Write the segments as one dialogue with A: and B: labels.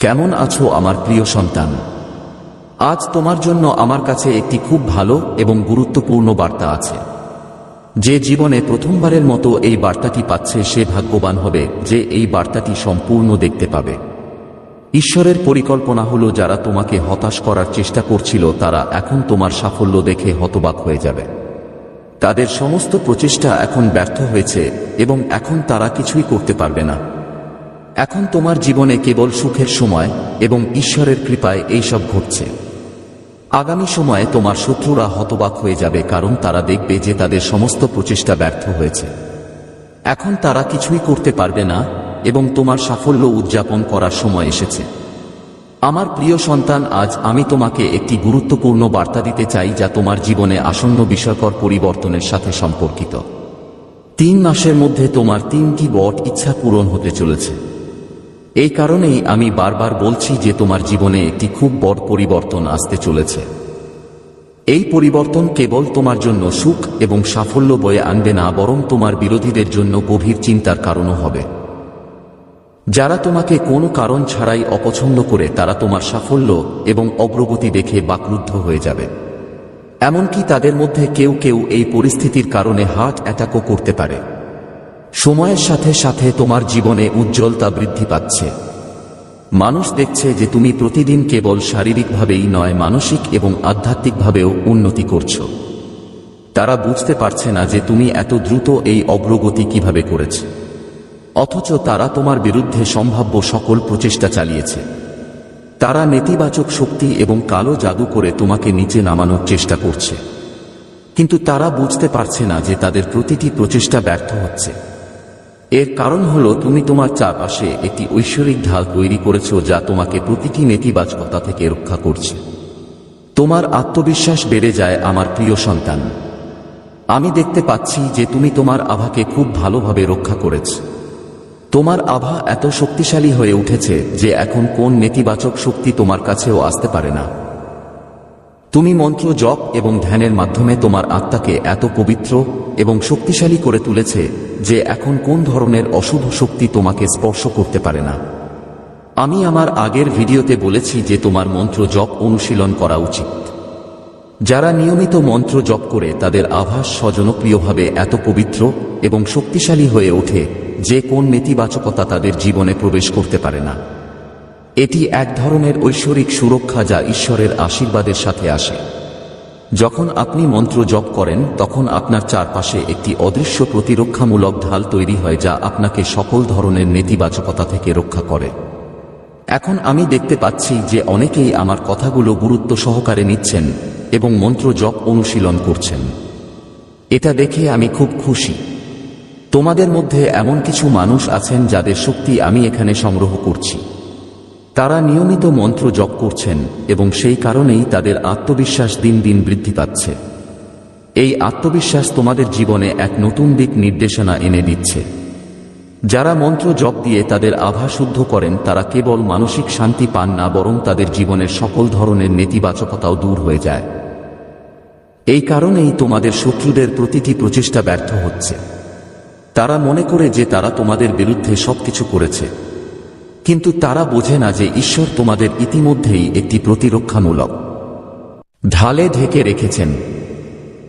A: কেমন আছো আমার প্রিয় সন্তান? আজ তোমার জন্য আমার কাছে একটি খুব ভালো এবং গুরুত্বপূর্ণ বার্তা আছে। যে জীবনে প্রথমবারের মতো এই বার্তাটি পাচ্ছে, সে ভাগ্যবান হবে যে এই বার্তাটি সম্পূর্ণ দেখতে পাবে। ঈশ্বরের পরিকল্পনা হলো, যারা তোমাকে হতাশ করার চেষ্টা করছিল, তারা এখন তোমার সাফল্য দেখে হতবাক হয়ে যাবে। তাদের সমস্ত প্রচেষ্টা এখন ব্যর্থ হয়েছে এবং এখন তারা কিছুই করতে পারবে না। এখন তোমার জীবনে কেবল সুখের সময় এবং ঈশ্বরের কৃপায় এইসব ঘটছে। আগামী সময়ে তোমার শত্রুরা হতবাক হয়ে যাবে কারণ তারা দেখবে যে তাদের সমস্ত প্রচেষ্টা ব্যর্থ হয়েছে। এখন তারা কিছুই করতে পারবে না এবং তোমার সাফল্য উদযাপন করার সময় এসেছে। আমার প্রিয় সন্তান, আজ আমি তোমাকে একটি গুরুত্বপূর্ণ বার্তা দিতে চাই যা তোমার জীবনে আসন্ন বিষয়কর পরিবর্তনের সাথে সম্পর্কিত। তিন মাসের মধ্যে তোমার তিনটি বট ইচ্ছা পূরণ হতে চলেছে। এই কারণেই আমি বারবার বলছি যে তোমার জীবনে একটি খুব বড় পরিবর্তন আসতে চলেছে। এই পরিবর্তন কেবল তোমার জন্য সুখ এবং সাফল্য বয়ে আনবে না, বরং তোমার বিরোধীদের জন্য গভীর চিন্তার কারণও হবে। যারা তোমাকে কোনো কারণ ছাড়াই অপছন্দ করে, তারা তোমার সাফল্য এবং অগ্রগতি দেখে বাকরুদ্ধ হয়ে যাবে। এমনকি তাদের মধ্যে কেউ কেউ এই পরিস্থিতির কারণে হার্ট অ্যাটাকও করতে পারে। সময়ের সাথে সাথে তোমার জীবনে উজ্জ্বলতা বৃদ্ধি পাচ্ছে। মানুষ দেখছে যে তুমি প্রতিদিন কেবল শারীরিকভাবেই নয়, মানসিক এবং আধ্যাত্মিকভাবেও উন্নতি করছ। তারা বুঝতে পারছে না যে তুমি এত দ্রুত এই অগ্রগতি কীভাবে করেছে। অথচ তারা তোমার বিরুদ্ধে সম্ভাব্য সকল প্রচেষ্টা চালিয়েছে। তারা নেতিবাচক শক্তি এবং কালো জাদু করে তোমাকে নিচে নামানোর চেষ্টা করছে। কিন্তু তারা বুঝতে পারছে না যে তাদের প্রতিটি প্রচেষ্টা ব্যর্থ হচ্ছে। এর কারণ হল তুমি তোমার চারপাশে একটি ঐশ্বরিক ঢাল তৈরি করেছ যা তোমাকে প্রতিটি নেতিবাচকতা থেকে রক্ষা করছে। তোমার আত্মবিশ্বাস বেড়ে যায় আমার প্রিয় সন্তান। আমি দেখতে পাচ্ছি যে তুমি তোমার আভাকে খুব ভালোভাবে রক্ষা করেছ। তোমার আভা এত শক্তিশালী হয়ে উঠেছে যে এখন কোন নেতিবাচক শক্তি তোমার কাছেও আসতে পারে না। তুমি মন্ত্র জপ এবং ধ্যানের মাধ্যমে তোমার আত্মাকে এত পবিত্র এবং শক্তিশালী করে তুলেছে যে এখন কোন ধরনের অশুভ শক্তি তোমাকে স্পর্শ করতে পারে না। আমি আমার আগের ভিডিওতে বলেছি যে তোমার মন্ত্র জপ অনুশীলন করা উচিত। যারা নিয়মিত মন্ত্র জপ করে তাদের আভাস স্বজনপ্রিয়ভাবে এত পবিত্র এবং শক্তিশালী হয়ে ওঠে যে কোন নেতিবাচকতা তাদের জীবনে প্রবেশ করতে পারে না। এটি এক ধরনের ঐশ্বরিক সুরক্ষা যা ঈশ্বরের আশীর্বাদের সাথে আসে। যখন আপনি মন্ত্র জপ করেন, তখন আপনার চারপাশে একটি অদৃশ্য প্রতিরক্ষামূলক ঢাল তৈরি হয় যা আপনাকে সকল ধরনের নেতিবাচকতা থেকে রক্ষা করে। এখন আমি দেখতে পাচ্ছি যে অনেকেই আমার কথাগুলো গুরুত্ব সহকারে নিচ্ছেন এবং মন্ত্র জপ অনুশীলন করছেন। এটা দেখে আমি খুব খুশি। তোমাদের মধ্যে এমন কিছু মানুষ আছেন যাদের শক্তি আমি এখানে সংগ্রহ করছি। তারা নিয়মিত মন্ত্র জপ করছেন এবং সেই কারণেই তাদের আত্মবিশ্বাস দিন দিন বৃদ্ধি পাচ্ছে। এই আত্মবিশ্বাস তোমাদের জীবনে এক নতুন দিক নির্দেশনা এনে দিচ্ছে। যারা মন্ত্র জপ দিয়ে তাদের আভা শুদ্ধ করেন, তারা কেবল মানসিক শান্তি পান না, বরং তাদের জীবনের সকল ধরনের নেতিবাচকতাও দূর হয়ে যায়। এই কারণেই তোমাদের শত্রুদের প্রতিটি প্রচেষ্টা ব্যর্থ হচ্ছে। তারা মনে করে যে তারা তোমাদের বিরুদ্ধে সবকিছু করেছে। কিন্তু তারা বোঝে না যে ঈশ্বর তোমাদের ইতিমধ্যেই একটি প্রতিরক্ষামূলক। ঢালে ঢেকে রেখেছেন।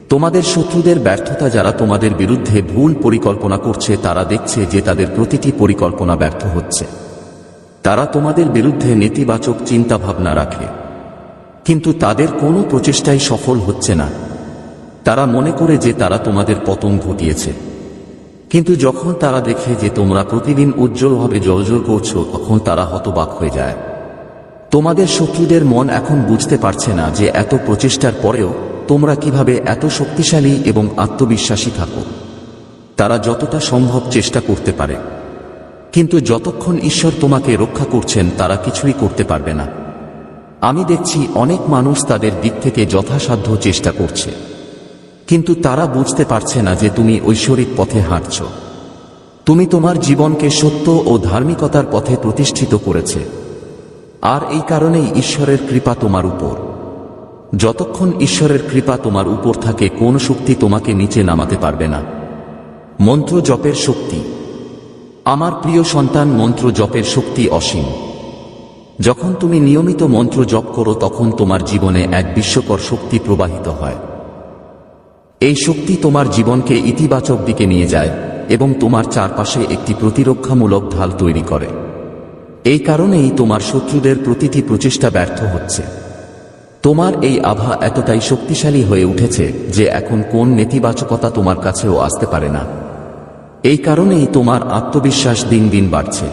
A: তোমাদের শত্রুদের ব্যর্থতা যারা তোমাদের বিরুদ্ধে ভুল পরিকল্পনা করছে, তারা দেখছে যে তাদের প্রতিটি পরিকল্পনা ব্যর্থ হচ্ছে। তারা তোমাদের বিরুদ্ধে নেতিবাচক চিন্তাভাবনা রাখে। কিন্তু তাদের কোনো প্রচেষ্টাই সফল হচ্ছে না। তারা মনে করে যে তারা তোমাদের পতন ঘটিয়েছে। কিন্তু যখন তারা দেখে যে তোমরা প্রতিদিন উজ্জ্বলভাবে জলজল করছ, তখন তারা হতবাক হয়ে যায়। তোমাদের শত্রুদের মন এখন বুঝতে পারছে না যে এত প্রচেষ্টার পরেও তোমরা কীভাবে এত শক্তিশালী এবং আত্মবিশ্বাসী থাকো। তারা যতটা সম্ভব চেষ্টা করতে পারে। কিন্তু যতক্ষণ ঈশ্বর তোমাকে রক্ষা করছেন, তারা কিছুই করতে পারবে না। আমি দেখছি অনেক মানুষ তাদের দিক থেকে যথাসাধ্য চেষ্টা করছে। কিন্তু তারা বুঝতে পারছে না যে তুমি ঐশ্বরিক পথে হাঁটছ। তুমি তোমার জীবনকে সত্য ও ধার্মিকতার পথে প্রতিষ্ঠিত করেছে। আর এই কারণেই ঈশ্বরের কৃপা তোমার উপর। যতক্ষণ ঈশ্বরের কৃপা তোমার উপর থাকে, কোন শক্তি তোমাকে নিচে নামাতে পারবে না। মন্ত্র জপের শক্তি। আমার প্রিয় সন্তান, মন্ত্র জপের শক্তি অসীম। যখন তুমি নিয়মিত মন্ত্র জপ করো, তখন তোমার জীবনে এক বিশ্বকর শক্তি প্রবাহিত হয়। এই শক্তি তোমার জীবনকে ইতিবাচক দিকে নিয়ে যায় এবং তোমার চারপাশে একটি প্রতিরক্ষামূলক ঢাল তৈরি করে। এই কারণেই তোমার শত্রুদের প্রতিটি প্রচেষ্টা ব্যর্থ হচ্ছে। তোমার এই আভা এতটাই শক্তিশালী হয়ে উঠেছে যে এখন কোন নেতিবাচকতা তোমার কাছেও আসতে পারে না। এই কারণেই তোমার আত্মবিশ্বাস দিন দিন বাড়ছে।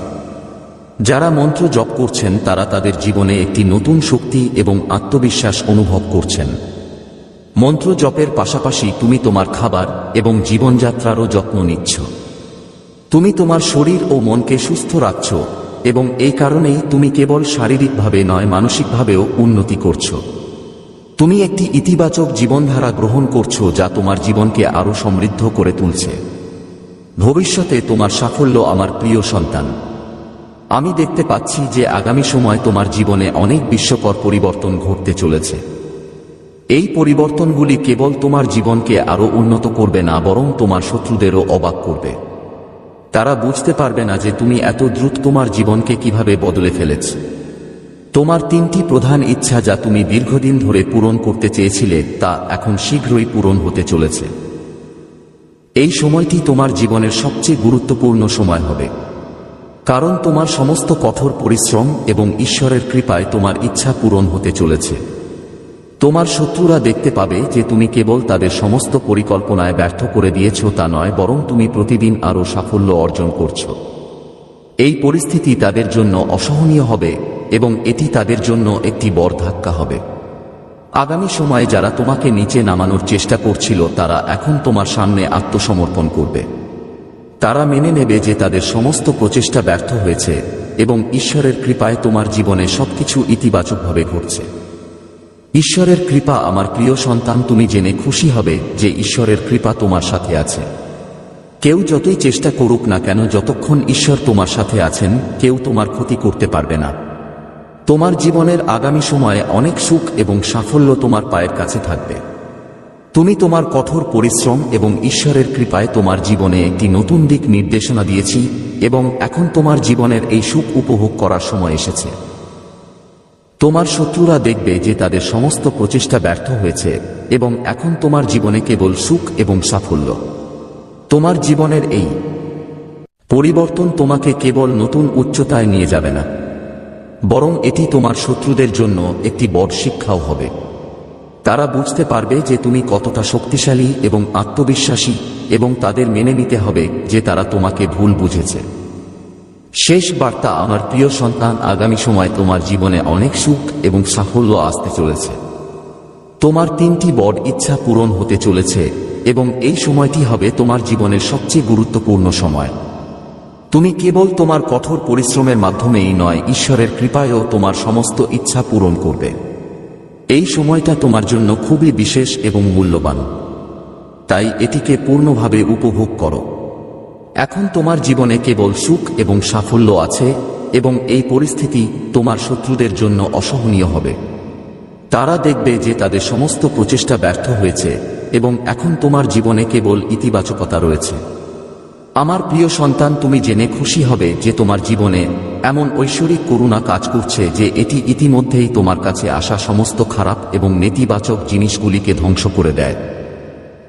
A: যারা মন্ত্র জপ করছেন তারা তাদের জীবনে একটি নতুন শক্তি এবং আত্মবিশ্বাস অনুভব করছেন। মন্ত্র জপের পাশাপাশি তুমি তোমার খাবার এবং জীবনযাত্রারও যত্ন নিচ্ছ। তুমি তোমার শরীর ও মনকে সুস্থ রাখছ এবং এই কারণেই তুমি কেবল শারীরিকভাবে নয়, মানসিকভাবেও উন্নতি করছ। তুমি একটি ইতিবাচক জীবনধারা গ্রহণ করছ যা তোমার জীবনকে আরও সমৃদ্ধ করে তুলছে। ভবিষ্যতে তোমার সাফল্য আমার প্রিয় সন্তান। আমি দেখতে পাচ্ছি যে আগামী সময় তোমার জীবনে অনেক বিশ্বকর পরিবর্তন ঘটতে চলেছে। এই পরিবর্তনগুলি কেবল তোমার জীবনকে আরও উন্নত করবে না, বরং তোমার শত্রুদেরও অবাক করবে। তারা বুঝতে পারবে না যে তুমি এত দ্রুত তোমার জীবনকে কীভাবে বদলে ফেলেছ। তোমার তিনটি প্রধান ইচ্ছা যা তুমি দীর্ঘদিন ধরে পূরণ করতে চেয়েছিলে, তা এখন শীঘ্রই পূরণ হতে চলেছে। এই সময়টি তোমার জীবনের সবচেয়ে গুরুত্বপূর্ণ সময় হবে। কারণ তোমার সমস্ত কঠোর পরিশ্রম এবং ঈশ্বরের কৃপায় তোমার ইচ্ছা পূরণ হতে চলেছে। তোমার শত্রুরা দেখতে পাবে যে তুমি কেবল তাদের সমস্ত পরিকল্পনায় ব্যর্থ করে দিয়েছ তা নয়, বরং তুমি প্রতিদিন আরও সাফল্য অর্জন করছ। এই পরিস্থিতি তাদের জন্য অসহনীয় হবে, এবং এটি তাদের জন্য একটি বড় ধাক্কা হবে। আগামী সময়ে যারা তোমাকে নিচে নামানোর চেষ্টা করছিল, তারা এখন তোমার সামনে আত্মসমর্পণ করবে। তারা মেনে নেবে যে তাদের সমস্ত প্রচেষ্টা ব্যর্থ হয়েছে, এবং ঈশ্বরের কৃপায় তোমার জীবনে সবকিছু ইতিবাচকভাবে ঘটছে। ঈশ্বরের কৃপা আমার প্রিয় সন্তান, তুমি জেনে খুশি হবে যে ঈশ্বরের কৃপা তোমার সাথে আছে। কেউ যতই চেষ্টা করুক না কেন, যতক্ষণ ঈশ্বর তোমার সাথে আছেন, কেউ তোমার ক্ষতি করতে পারবে না। তোমার জীবনের আগামী সময়ে অনেক সুখ এবং সাফল্য তোমার পায়ের কাছে থাকবে। তুমি তোমার কঠোর পরিশ্রম এবং ঈশ্বরের কৃপায় তোমার জীবনে একটি নতুন দিক নির্দেশনা দিয়েছি এবং এখন তোমার জীবনের এই সুখ উপভোগ করার সময় এসেছে। তোমার শত্রুরা দেখবে যে তাদের সমস্ত প্রচেষ্টা ব্যর্থ হয়েছে, এবং এখন তোমার জীবনে কেবল সুখ এবং সাফল্য। তোমার জীবনের এই পরিবর্তন তোমাকে কেবল নতুন উচ্চতায় নিয়ে যাবে না, বরং এটি তোমার শত্রুদের জন্য একটি বড় শিক্ষাও হবে। তারা বুঝতে পারবে যে তুমি কতটা শক্তিশালী এবং আত্মবিশ্বাসী, এবং তাদের মেনে নিতে হবে যে তারা তোমাকে ভুল বুঝেছে। শেষ বার্তা আমার প্রিয় সন্তান, আগামী সময় তোমার জীবনে অনেক সুখ এবং সাফল্য আসতে চলেছে। তোমার তিনটি বড় ইচ্ছা পূরণ হতে চলেছে এবং এই সময়টি হবে তোমার জীবনের সবচেয়ে গুরুত্বপূর্ণ সময়। তুমি কেবল তোমার কঠোর পরিশ্রমের মাধ্যমেই নয়, ঈশ্বরের কৃপায়ও তোমার সমস্ত ইচ্ছা পূরণ করবে। এই সময়টা তোমার জন্য খুবই বিশেষ এবং মূল্যবান। তাই এটিকে পূর্ণভাবে উপভোগ করো। এখন তোমার জীবনে কেবল সুখ এবং সাফল্য আছে এবং এই পরিস্থিতি তোমার শত্রুদের জন্য অসহনীয় হবে। তারা দেখবে যে তাদের সমস্ত প্রচেষ্টা ব্যর্থ হয়েছে এবং এখন তোমার জীবনে কেবল ইতিবাচকতা রয়েছে। আমার প্রিয় সন্তান, তুমি জেনে খুশি হবে যে তোমার জীবনে এমন ঐশ্বরিক করুণা কাজ করছে যে এটি ইতিমধ্যেই তোমার কাছে আসা সমস্ত খারাপ এবং নেতিবাচক জিনিসগুলিকে ধ্বংস করে দেয়।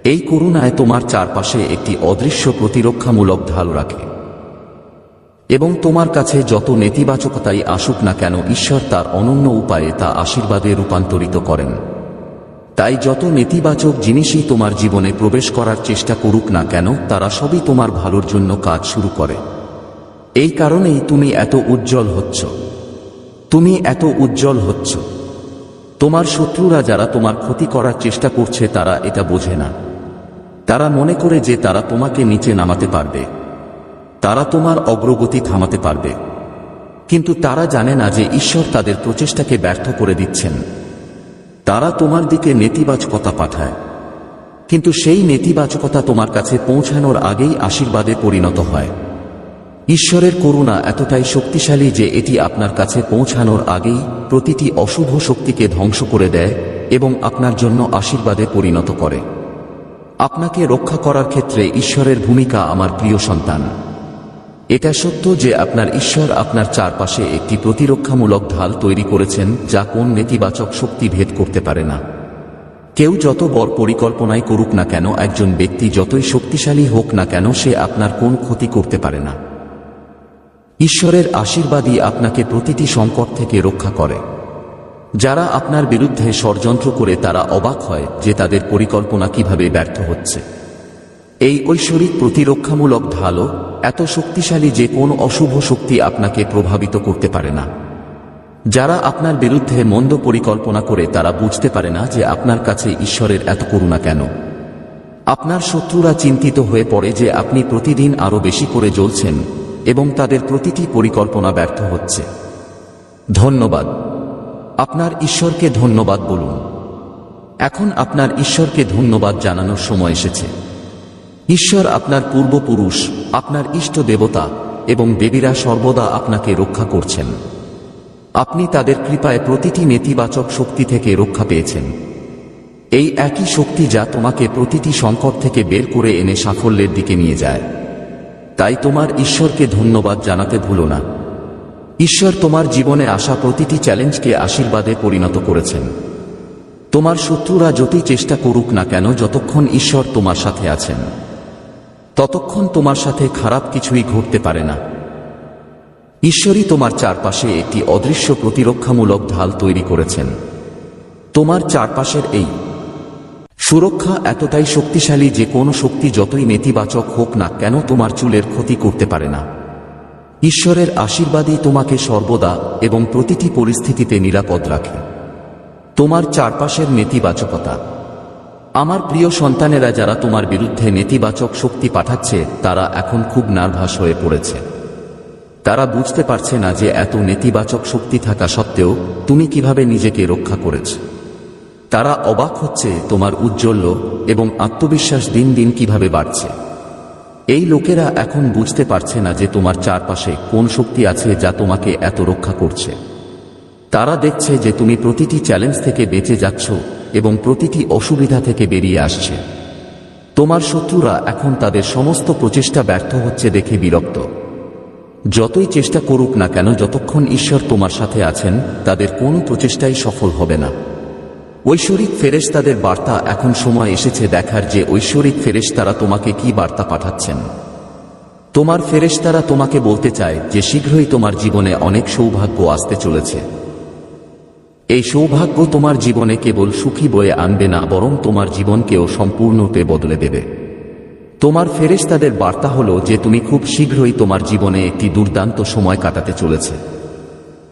A: এই করুণায় তোমার চারপাশে একটি অদৃশ্য প্রতিরক্ষামূলক ঢাল রাখে। এবং তোমার কাছে যত নেতিবাচকতাই আসুক না কেন, ঈশ্বর তার অনন্য উপায়ে তা আশীর্বাদে রূপান্তরিত করেন। তাই যত নেতিবাচক জিনিসই তোমার জীবনে প্রবেশ করার চেষ্টা করুক না কেন, তারা সবই তোমার ভালোর জন্য কাজ শুরু করে। এই কারণেই তুমি এত উজ্জ্বল হচ্ছ। তুমি এত উজ্জ্বল হচ্ছ। তোমার শত্রুরা যারা তোমার ক্ষতি করার চেষ্টা করছে, তারা এটা বোঝে না। তারা মনে করে যে তারা তোমাকে নিচে নামাতে পারবে। তারা তোমার অগ্রগতি থামাতে পারবে। কিন্তু তারা জানে না যে ঈশ্বর তাদের প্রচেষ্টাকে ব্যর্থ করে দিচ্ছেন। তারা তোমার দিকে নেতিবাচকতা পাঠায়। কিন্তু সেই নেতিবাচকতা তোমার কাছে পৌঁছানোর আগেই আশীর্বাদে পরিণত হয়। ঈশ্বরের করুণা এতটাই শক্তিশালী যে এটি আপনার কাছে পৌঁছানোর আগেই প্রতিটি অশুভ শক্তিকে ধ্বংস করে দেয় এবং আপনার জন্য আশীর্বাদে পরিণত করে। আপনাকে রক্ষা করার ক্ষেত্রে ঈশ্বরের ভূমিকা আমার প্রিয় সন্তান। এটা সত্য যে আপনার ঈশ্বর আপনার চারপাশে একটি প্রতিরক্ষামূলক ঢাল তৈরি করেছেন যা কোন নেতিবাচক শক্তি ভেদ করতে পারে না। কেউ যত বড় পরিকল্পনাই করুক না কেন, একজন ব্যক্তি যতই শক্তিশালী হোক না কেন, সে আপনার কোন ক্ষতি করতে পারে না। ঈশ্বরের আশীর্বাদই আপনাকে প্রতিটি সংকট থেকে রক্ষা করে। যারা আপনার বিরুদ্ধে ষড়যন্ত্র করে তারা অবাক হয় যে তাদের পরিকল্পনা কীভাবে ব্যর্থ হচ্ছে। এই ঐশ্বরিক প্রতিরক্ষামূলক ঢালও এত শক্তিশালী যে কোন অশুভ শক্তি আপনাকে প্রভাবিত করতে পারে না। যারা আপনার বিরুদ্ধে মন্দ পরিকল্পনা করে তারা বুঝতে পারে না যে আপনার কাছে ঈশ্বরের এত করুণা কেন। আপনার শত্রুরা চিন্তিত হয়ে পড়ে যে আপনি প্রতিদিন আরও বেশি করে জ্বলছেন এবং তাদের প্রতিটি পরিকল্পনা ব্যর্থ হচ্ছে। ধন্যবাদ। আপনার ঈশ্বরকে ধন্যবাদ বলুন। এখন আপনার ঈশ্বরকে ধন্যবাদ জানানোর সময় এসেছে। ঈশ্বর আপনার পূর্বপুরুষ, আপনার ইষ্ট দেবতা এবং দেবীরা সর্বদা আপনাকে রক্ষা করছেন। আপনি তাদের কৃপায় প্রতিটি নেতিবাচক শক্তি থেকে রক্ষা পেয়েছেন। এই একই শক্তি যা তোমাকে প্রতিটি সংকট থেকে বের করে এনে সাফল্যের দিকে নিয়ে যায়। তাই তোমার ঈশ্বরকে ধন্যবাদ জানাতে ভুলো না। ঈশ্বর তোমার জীবনে আসা প্রতিটি চ্যালেঞ্জকে আশীর্বাদে পরিণত করেছেন। তোমার শত্রুরা যতই চেষ্টা করুক না কেন, যতক্ষণ ঈশ্বর তোমার সাথে আছেন, ততক্ষণ তোমার সাথে খারাপ কিছুই ঘটতে পারে না। ঈশ্বরই তোমার চারপাশে একটি অদৃশ্য প্রতিরক্ষামূলক ঢাল তৈরি করেছেন। তোমার চারপাশের এই সুরক্ষা এতটাই শক্তিশালী যে কোনো শক্তি যতই নেতিবাচক হোক না কেন, তোমার চুলের ক্ষতি করতে পারে না। ঈশ্বরের আশীর্বাদই তোমাকে সর্বদা এবং প্রতিটি পরিস্থিতিতে নিরাপদ রাখে। তোমার চারপাশের নেতিবাচকতা। আমার প্রিয় সন্তানেরা যারা তোমার বিরুদ্ধে নেতিবাচক শক্তি পাঠাচ্ছে, তারা এখন খুব নার্ভাস হয়ে পড়েছে। তারা বুঝতে পারছে না যে এত নেতিবাচক শক্তি থাকা সত্ত্বেও তুমি কীভাবে নিজেকে রক্ষা করেছ। তারা অবাক হচ্ছে তোমার উজ্জ্বল্য এবং আত্মবিশ্বাস দিন দিন কীভাবে বাড়ছে। এই লোকেরা এখন বুঝতে পারছে না যে তোমার চারপাশে কোন শক্তি আছে যা তোমাকে এত রক্ষা করছে। তারা দেখছে যে তুমি প্রতিটি চ্যালেঞ্জ থেকে বেঁচে যাচ্ছ এবং প্রতিটি অসুবিধা থেকে বেরিয়ে আসছে। তোমার শত্রুরা এখন তাদের সমস্ত প্রচেষ্টা ব্যর্থ হচ্ছে দেখে বিরক্ত। যতই চেষ্টা করুক না কেন, যতক্ষণ ঈশ্বর তোমার সাথে আছেন, তাদের কোনো প্রচেষ্টাই সফল হবে না। ঐশ্বরিক ফেরেশতাদের বার্তা এখন সময় এসেছে দেখার যে ঐশ্বরিক ফেরেশতারা তোমাকে কি বার্তা পাঠাচ্ছেন। তোমার ফেরেশতারা তোমাকে বলতে চায় যে শীঘ্রই তোমার জীবনে অনেক সৌভাগ্য আসতে চলেছে। এই সৌভাগ্য তোমার জীবনে কেবল সুখী বয়ে আনবে না, বরং তোমার জীবনকেও সম্পূর্ণতে বদলে দেবে। তোমার ফেরেশতাদের বার্তা হলো যে তুমি খুব শীঘ্রই তোমার জীবনে একটি দুর্দান্ত সময় কাটাতে চলেছে।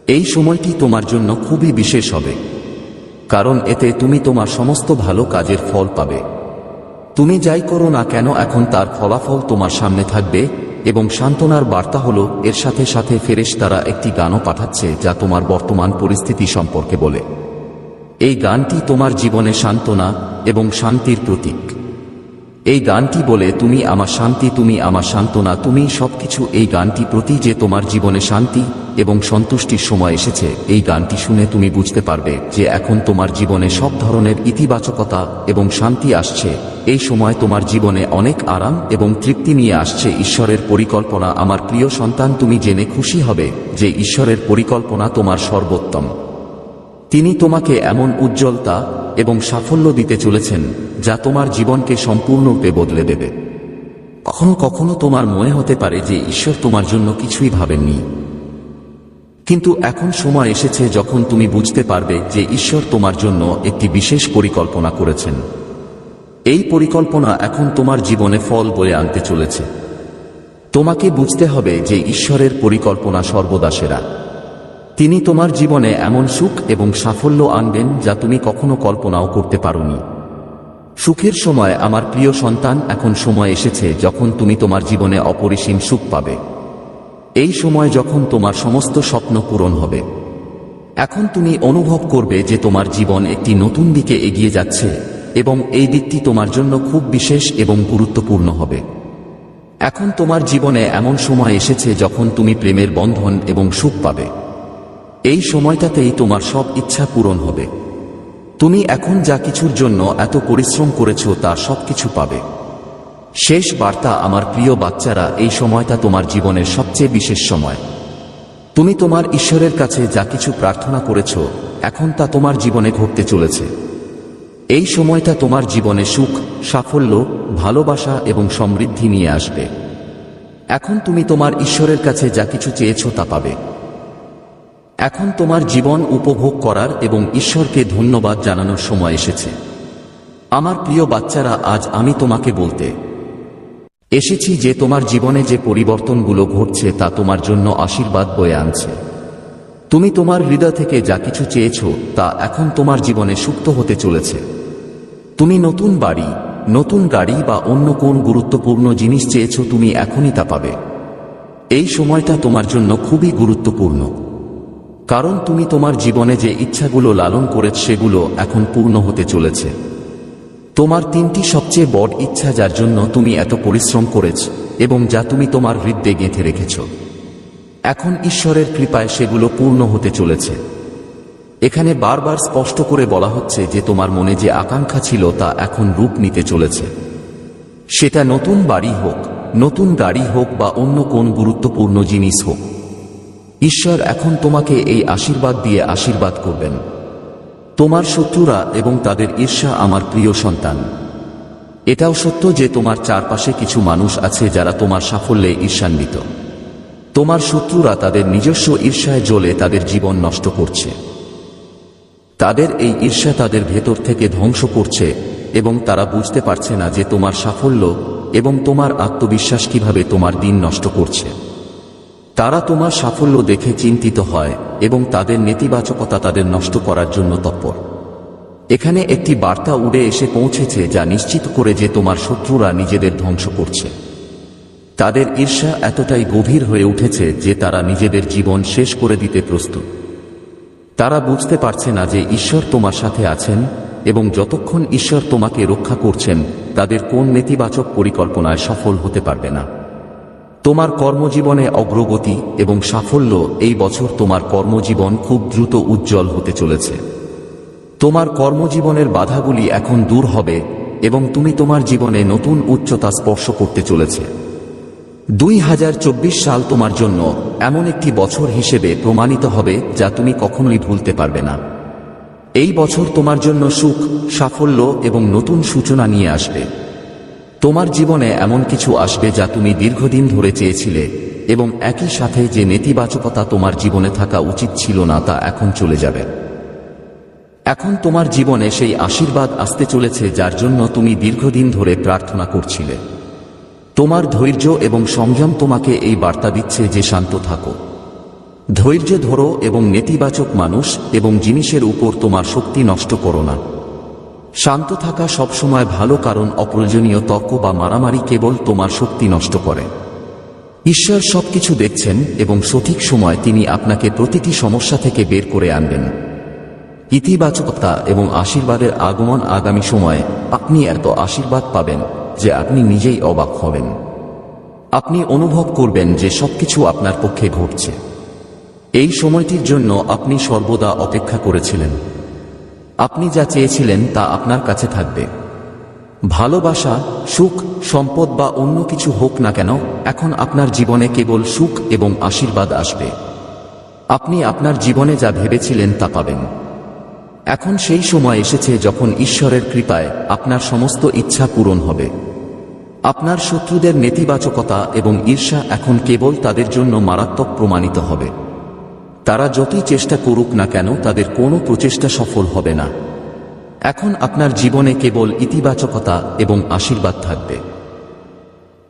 A: এই সময়টি তোমার জন্য খুবই বিশেষ হবে। কারণ এতে তুমি তোমার সমস্ত ভালো কাজের ফল পাবে। তুমি যাই করো না কেন, এখন তার ফলাফল তোমার সামনে থাকবে, এবং সান্ত্বনার বার্তা হলো, এর সাথে সাথে ফেরেশ তারা একটি গানও পাঠাচ্ছে, যা তোমার বর্তমান পরিস্থিতি সম্পর্কে বলে। এই গানটি তোমার জীবনে সান্ত্বনা এবং শান্তির প্রতীক। এই গানটি বলে, তুমি আমার শান্তি, তুমি আমার সান্ত্বনা, তুমি সবকিছু এই গানটি প্রতি যে তোমার জীবনে শান্তি এবং সন্তুষ্টির সময় এসেছে, এই গানটি শুনে তুমি বুঝতে পারবে যে এখন তোমার জীবনে সব ধরনের ইতিবাচকতা এবং শান্তি আসছে। এই সময় তোমার জীবনে অনেক আরাম এবং তৃপ্তি নিয়ে আসছে। ঈশ্বরের পরিকল্পনা, আমার প্রিয় সন্তান, তুমি জেনে খুশি হবে যে ঈশ্বরের পরিকল্পনা তোমার সর্বোত্তম। তিনি তোমাকে এমন উজ্জ্বলতা এবং সাফল্য দিতে চলেছেন। যা তোমার জীবনকে সম্পূর্ণরূপে বদলে দেবে। কখনো কখনো তোমার মনে হতে পারে যে ঈশ্বর তোমার জন্য কিছুই ভাবেননি। কিন্তু এখন সময় এসেছে যখন তুমি বুঝতে পারবে যে ঈশ্বর তোমার জন্য একটি বিশেষ পরিকল্পনা করেছেন। এই পরিকল্পনা এখন তোমার জীবনে ফল বয়ে আনতে চলেছে। তোমাকে বুঝতে হবে যে ঈশ্বরের পরিকল্পনা সর্বদা সেরা। তিনি তোমার জীবনে এমন সুখ এবং সাফল্য আনবেন যা তুমি কখনো কল্পনাও করতে পারোনি। সুখের সময় আমার প্রিয় সন্তান এখন সময় এসেছে যখন তুমি তোমার জীবনে অপরিসীম সুখ পাবে। এই সময় যখন তোমার সমস্ত স্বপ্ন পূরণ হবে। এখন তুমি অনুভব করবে যে তোমার জীবন একটি নতুন দিকে এগিয়ে যাচ্ছে এবং এই দিকটি তোমার জন্য খুব বিশেষ এবং গুরুত্বপূর্ণ হবে। এখন তোমার জীবনে এমন সময় এসেছে যখন তুমি প্রেমের বন্ধন এবং সুখ পাবে। এই সময়টাতেই তোমার সব ইচ্ছা পূরণ হবে। তুমি এখন যা কিছুর জন্য এত পরিশ্রম করেছ তা সব কিছু পাবে। শেষ বার্তা আমার প্রিয় বাচ্চারা, এই সময়টা তোমার জীবনের সবচেয়ে বিশেষ সময়। তুমি তোমার ঈশ্বরের কাছে যা কিছু প্রার্থনা করেছ, এখন তা তোমার জীবনে ঘটতে চলেছে। এই সময়টা তোমার জীবনে সুখ, সাফল্য, ভালোবাসা এবং সমৃদ্ধি নিয়ে আসবে। এখন তুমি তোমার ঈশ্বরের কাছে যা কিছু চেয়েছ তা পাবে। এখন তোমার জীবন উপভোগ করার এবং ঈশ্বরকে ধন্যবাদ জানানোর সময় এসেছে। আমার প্রিয় বাচ্চারা, আজ আমি তোমাকে বলতে এসেছি যে তোমার জীবনে যে পরিবর্তনগুলো ঘটছে তা তোমার জন্য আশীর্বাদ বয়ে আনছে। তুমি তোমার হৃদয় থেকে যা কিছু চেয়েছ তা এখন তোমার জীবনে সুপ্ত হতে চলেছে। তুমি নতুন বাড়ি, নতুন গাড়ি বা অন্য কোন গুরুত্বপূর্ণ জিনিস চেয়েছ তুমি এখনই তা পাবে। এই সময়টা তোমার জন্য খুবই গুরুত্বপূর্ণ। কারণ তুমি তোমার জীবনে যে ইচ্ছাগুলো লালন করেছ সেগুলো এখন পূর্ণ হতে চলেছে। তোমার তিনটি সবচেয়ে বড় ইচ্ছা যার জন্য তুমি এত পরিশ্রম করেছ এবং যা তুমি তোমার হৃদয়ে গেঁথে রেখেছ। এখন ঈশ্বরের কৃপায় সেগুলো পূর্ণ হতে চলেছে। এখানে বারবার স্পষ্ট করে বলা হচ্ছে যে তোমার মনে যে আকাঙ্ক্ষা ছিল তা এখন রূপ নিতে চলেছে। সেটা নতুন বাড়ি হোক, নতুন গাড়ি হোক বা অন্য কোন গুরুত্বপূর্ণ জিনিস হোক ঈশ্বর এখন তোমাকে এই আশীর্বাদ দিয়ে আশীর্বাদ করবেন। তোমার শত্রুরা এবং তাদের ঈর্ষা আমার প্রিয় সন্তান। এটাও সত্য যে তোমার চারপাশে কিছু মানুষ আছে যারা তোমার সাফল্যে ঈর্ষান্বিত। তোমার শত্রুরা তাদের নিজস্ব ঈর্ষায় জ্বলে তাদের জীবন নষ্ট করছে। তাদের এই ঈর্ষা তাদের ভেতর থেকে ধ্বংস করছে এবং তারা বুঝতে পারছে না যে তোমার সাফল্য এবং তোমার আত্মবিশ্বাস কীভাবে তোমার দিন নষ্ট করছে। তারা তোমার সাফল্য দেখে চিন্তিত হয় এবং তাদের নেতিবাচকতা তাদের নষ্ট করার জন্য তৎপর। এখানে একটি বার্তা উড়ে এসে পৌঁছেছে যা নিশ্চিত করে যে তোমার শত্রুরা নিজেদের ধ্বংস করছে। তাদের ঈর্ষা এতটাই গভীর হয়ে উঠেছে যে তারা নিজেদের জীবন শেষ করে দিতে প্রস্তুত। তারা বুঝতে পারছে না যে ঈশ্বর তোমার সাথে আছেন এবং যতক্ষণ ঈশ্বর তোমাকে রক্ষা করছেন, তাদের কোন নেতিবাচক পরিকল্পনায় সফল হতে পারবে না। তোমার কর্মজীবনে অগ্রগতি এবং সাফল্য এই বছর তোমার কর্মজীবন খুব দ্রুত উজ্জ্বল হতে চলেছে। তোমার কর্মজীবনের বাধাগুলি এখন দূর হবে এবং তুমি তোমার জীবনে নতুন উচ্চতা স্পর্শ করতে চলেছে। দুই হাজার চব্বিশ সাল তোমার জন্য এমন একটি বছর হিসেবে প্রমাণিত হবে যা তুমি কখনোই ভুলতে পারবে না। এই বছর তোমার জন্য সুখ, সাফল্য এবং নতুন সূচনা নিয়ে আসবে। তোমার জীবনে এমন কিছু আসবে যা তুমি দীর্ঘদিন ধরে চেয়েছিলে, এবং একই সাথে যে নেতিবাচকতা তোমার জীবনে থাকা উচিত ছিল না তা এখন চলে যাবে। এখন তোমার জীবনে সেই আশীর্বাদ আসতে চলেছে যার জন্য তুমি দীর্ঘদিন ধরে প্রার্থনা করছিলে। তোমার ধৈর্য এবং সংযম তোমাকে এই বার্তা দিচ্ছে যে শান্ত থাকো। ধৈর্য ধরো এবং নেতিবাচক মানুষ এবং জিনিসের উপর তোমার শক্তি নষ্ট করো না। শান্ত থাকা সবসময় ভালো কারণ অপ্রয়োজনীয় তর্ক বা মারামারি কেবল তোমার শক্তি নষ্ট করে। ঈশ্বর সবকিছু দেখছেন এবং সঠিক সময় তিনি আপনাকে প্রতিটি সমস্যা থেকে বের করে আনবেন। ইতিবাচকতা এবং আশীর্বাদের আগমন আগামী সময়ে আপনি এত আশীর্বাদ পাবেন যে আপনি নিজেই অবাক হবেন। আপনি অনুভব করবেন যে সবকিছু আপনার পক্ষে ঘটছে। এই সময়টির জন্য আপনি সর্বদা অপেক্ষা করেছিলেন। আপনি যা চেয়েছিলেন তা আপনার কাছে থাকবে। ভালোবাসা, সুখ, সম্পদ বা অন্য কিছু হোক না কেন, এখন আপনার জীবনে কেবল সুখ এবং আশীর্বাদ আসবে। আপনি আপনার জীবনে যা ভেবেছিলেন তা পাবেন। এখন সেই সময় এসেছে যখন ঈশ্বরের কৃপায় আপনার সমস্ত ইচ্ছা পূরণ হবে। আপনার শত্রুদের নেতিবাচকতা এবং ঈর্ষা এখন কেবল তাদের জন্য মারাত্মক প্রমাণিত হবে। তারা যতই চেষ্টা করুক না কেন, তাদের কোনো প্রচেষ্টা সফল হবে না। এখন আপনার জীবনে কেবল ইতিবাচকতা এবং আশীর্বাদ থাকবে।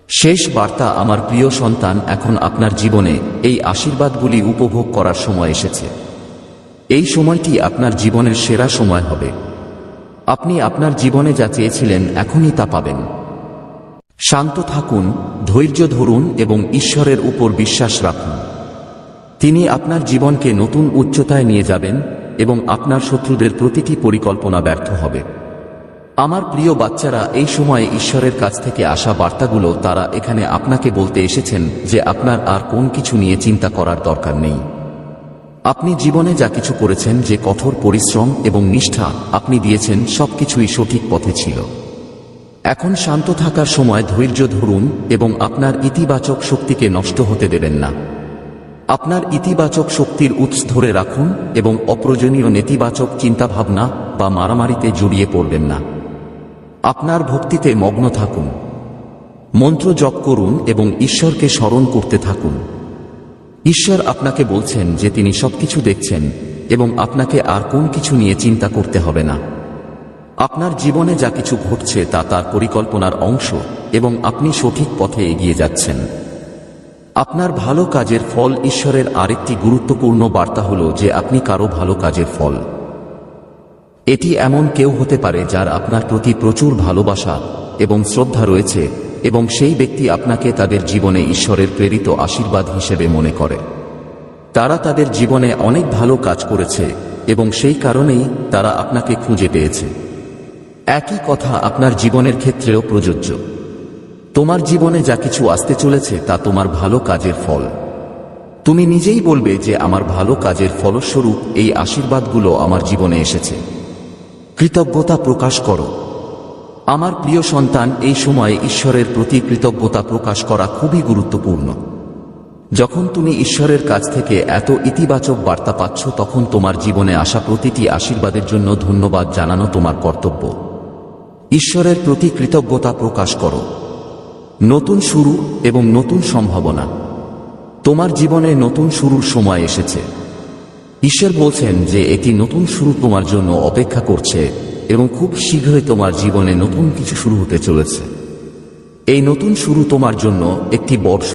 A: শেষ বার্তা আমার প্রিয় সন্তান, এখন আপনার জীবনে এই আশীর্বাদগুলি উপভোগ করার সময় এসেছে। এই সময়টি আপনার জীবনের সেরা সময় হবে। আপনি আপনার জীবনে যা চেয়েছিলেন, এখনই তা পাবেন। শান্ত থাকুন, ধৈর্য ধরুন এবং ঈশ্বরের উপর বিশ্বাস রাখুন। তিনি আপনার জীবনকে নতুন উচ্চতায় নিয়ে যাবেন এবং আপনার শত্রুদের প্রতিটি পরিকল্পনা ব্যর্থ হবে। আমার প্রিয় বাচ্চারা, এই সময়ে ঈশ্বরের কাছ থেকে আসা বার্তাগুলো তারা এখানে আপনাকে বলতে এসেছেন যে আপনার আর কোন কিছু নিয়ে চিন্তা করার দরকার নেই। আপনি জীবনে যা কিছু করেছেন, যে কঠোর পরিশ্রম এবং নিষ্ঠা আপনি দিয়েছেন, সবকিছুই সঠিক পথে ছিল। এখন শান্ত থাকার সময় ধৈর্য ধরুন এবং আপনার ইতিবাচক শক্তিকে নষ্ট হতে দেবেন না। আপনার ইতিবাচক শক্তির উৎস ধরে রাখুন এবং অপ্রয়োজনীয় নেতিবাচক চিন্তাভাবনা বা মারামারিতে জড়িয়ে পড়বেন না। আপনার ভক্তিতে মগ্ন থাকুন। মন্ত্র জপ করুন এবং ঈশ্বরকে স্মরণ করতে থাকুন। ঈশ্বর আপনাকে বলছেন যে তিনি সবকিছু দেখছেন এবং আপনাকে আর কোন কিছু নিয়ে চিন্তা করতে হবে না। আপনার জীবনে যা কিছু ঘটছে তা তার পরিকল্পনার অংশ এবং আপনি সঠিক পথে এগিয়ে যাচ্ছেন। আপনার ভালো কাজের ফল ঈশ্বরের আরেকটি গুরুত্বপূর্ণ বার্তা হল যে আপনি কারও ভালো কাজের ফল। এটি এমন কেউ হতে পারে যার আপনার প্রতি প্রচুর ভালোবাসা এবং শ্রদ্ধা রয়েছে এবং সেই ব্যক্তি আপনাকে তাদের জীবনে ঈশ্বরের প্রেরিত আশীর্বাদ হিসেবে মনে করে। তারা তাদের জীবনে অনেক ভালো কাজ করেছে এবং সেই কারণেই তারা আপনাকে খুঁজে পেয়েছে। একই কথা আপনার জীবনের ক্ষেত্রেও প্রযোজ্য। তোমার জীবনে যা কিছু আসতে চলেছে তা তোমার ভালো কাজের ফল। তুমি নিজেই বলবে যে আমার ভালো কাজের ফলস্বরূপ এই আশীর্বাদগুলো আমার জীবনে এসেছে। কৃতজ্ঞতা প্রকাশ করো। আমার প্রিয় সন্তান, এই সময়ে ঈশ্বরের প্রতি কৃতজ্ঞতা প্রকাশ করা খুবই গুরুত্বপূর্ণ। যখন তুমি ঈশ্বরের কাছ থেকে এত ইতিবাচক বার্তা পাচ্ছ, তখন তোমার জীবনে আসা প্রতিটি আশীর্বাদের জন্য ধন্যবাদ জানানো তোমার কর্তব্য। ঈশ্বরের প্রতি কৃতজ্ঞতা প্রকাশ করো। নতুন শুরু এবং নতুন সম্ভাবনা। তোমার জীবনে নতুন শুরুর সময় এসেছে। ঈশ্বর বলছেন যে এটি নতুন শুরু তোমার জন্য অপেক্ষা করছে এবং খুব শীঘ্রই তোমার জীবনে নতুন কিছু শুরু হতে চলেছে। এই নতুন শুরু তোমার জন্য একটি বড়